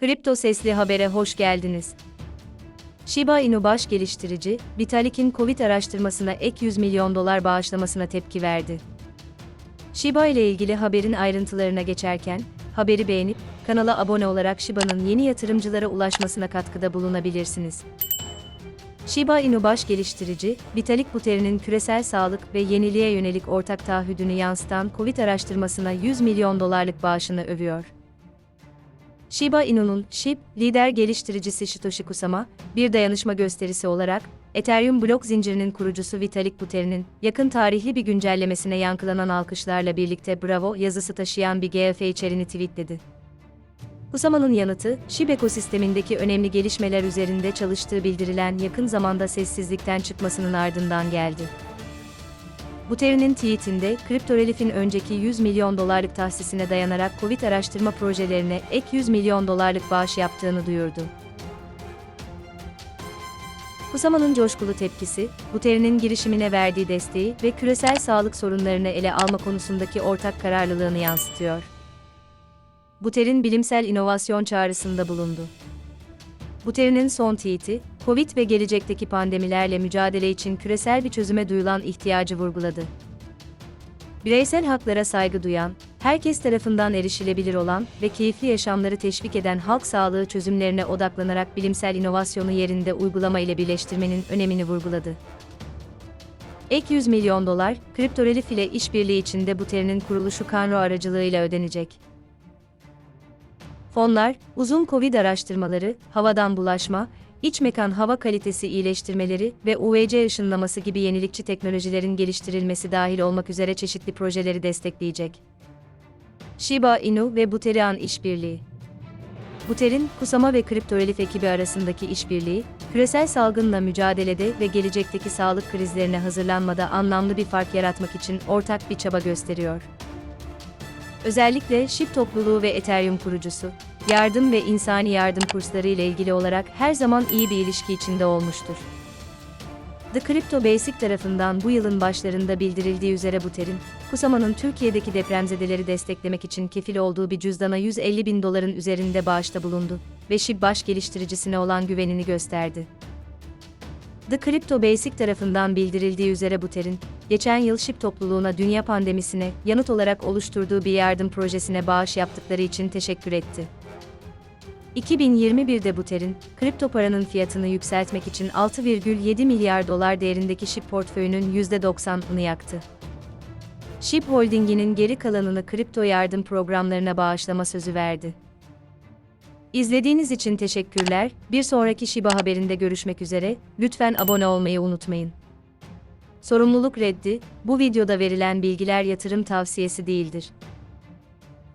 Kripto Sesli Haber'e hoş geldiniz. Shiba Inu baş geliştirici, Vitalik'in Covid araştırmasına ek 100 milyon dolar bağışlamasına tepki verdi. Shiba ile ilgili haberin ayrıntılarına geçerken, haberi beğenip, kanala abone olarak Shiba'nın yeni yatırımcılara ulaşmasına katkıda bulunabilirsiniz. Shiba Inu baş geliştirici, Vitalik Buterin'in küresel sağlık ve yeniliğe yönelik ortak taahhüdünü yansıtan Covid araştırmasına 100 milyon dolarlık bağışını övüyor. Shiba Inu'nun SHIB, lider geliştiricisi Satoshi Kusama, bir dayanışma gösterisi olarak, Ethereum blok zincirinin kurucusu Vitalik Buterin'in, yakın tarihli bir güncellemesine yankılanan alkışlarla birlikte Bravo yazısı taşıyan bir GF içeriğini tweetledi. Kusama'nın yanıtı, SHIB ekosistemindeki önemli gelişmeler üzerinde çalıştığı bildirilen yakın zamanda sessizlikten çıkmasının ardından geldi. Buteri'nin tweetinde, Kriptorelif'in önceki 100 milyon dolarlık tahsisine dayanarak Covid araştırma projelerine ek 100 milyon dolarlık bağış yaptığını duyurdu. Kusama'nın coşkulu tepkisi, Buteri'nin girişimine verdiği desteği ve küresel sağlık sorunlarını ele alma konusundaki ortak kararlılığını yansıtıyor. Buter'in bilimsel inovasyon çağrısında bulundu. Buteri'nin son tweet'i, Covid ve gelecekteki pandemilerle mücadele için küresel bir çözüme duyulan ihtiyacı vurguladı. Bireysel haklara saygı duyan, herkes tarafından erişilebilir olan ve keyifli yaşamları teşvik eden halk sağlığı çözümlerine odaklanarak bilimsel inovasyonu yerinde uygulama ile birleştirmenin önemini vurguladı. Ek 100 milyon dolar, Kriptorelif ile işbirliği içinde Buteri'nin kuruluşu Kanro aracılığıyla ödenecek. Fonlar, uzun Covid araştırmaları, havadan bulaşma, iç mekan hava kalitesi iyileştirmeleri ve UVC ışınlaması gibi yenilikçi teknolojilerin geliştirilmesi dahil olmak üzere çeşitli projeleri destekleyecek. Shiba Inu ve Buterian işbirliği Buter'in, Kusama ve Kriptorelif ekibi arasındaki işbirliği, küresel salgınla mücadelede ve gelecekteki sağlık krizlerine hazırlanmada anlamlı bir fark yaratmak için ortak bir çaba gösteriyor. Özellikle SHIB topluluğu ve Ethereum kurucusu, yardım ve insani yardım kursları ile ilgili olarak her zaman iyi bir ilişki içinde olmuştur. The Crypto Basic tarafından bu yılın başlarında bildirildiği üzere bu terim, Kusama'nın Türkiye'deki depremzedeleri desteklemek için kefil olduğu bir cüzdana 150 bin doların üzerinde bağışta bulundu ve SHIB baş geliştiricisine olan güvenini gösterdi. The Crypto Basic tarafından bildirildiği üzere Buter'in, geçen yıl SHIB topluluğuna dünya pandemisine yanıt olarak oluşturduğu bir yardım projesine bağış yaptıkları için teşekkür etti. 2021'de Buter'in, kripto paranın fiyatını yükseltmek için 6,7 milyar dolar değerindeki SHIB portföyünün %90'ını yaktı. SHIB Holding'inin geri kalanını kripto yardım programlarına bağışlama sözü verdi. İzlediğiniz için teşekkürler. Bir sonraki Shiba haberinde görüşmek üzere. Lütfen abone olmayı unutmayın. Sorumluluk reddi, bu videoda verilen bilgiler yatırım tavsiyesi değildir.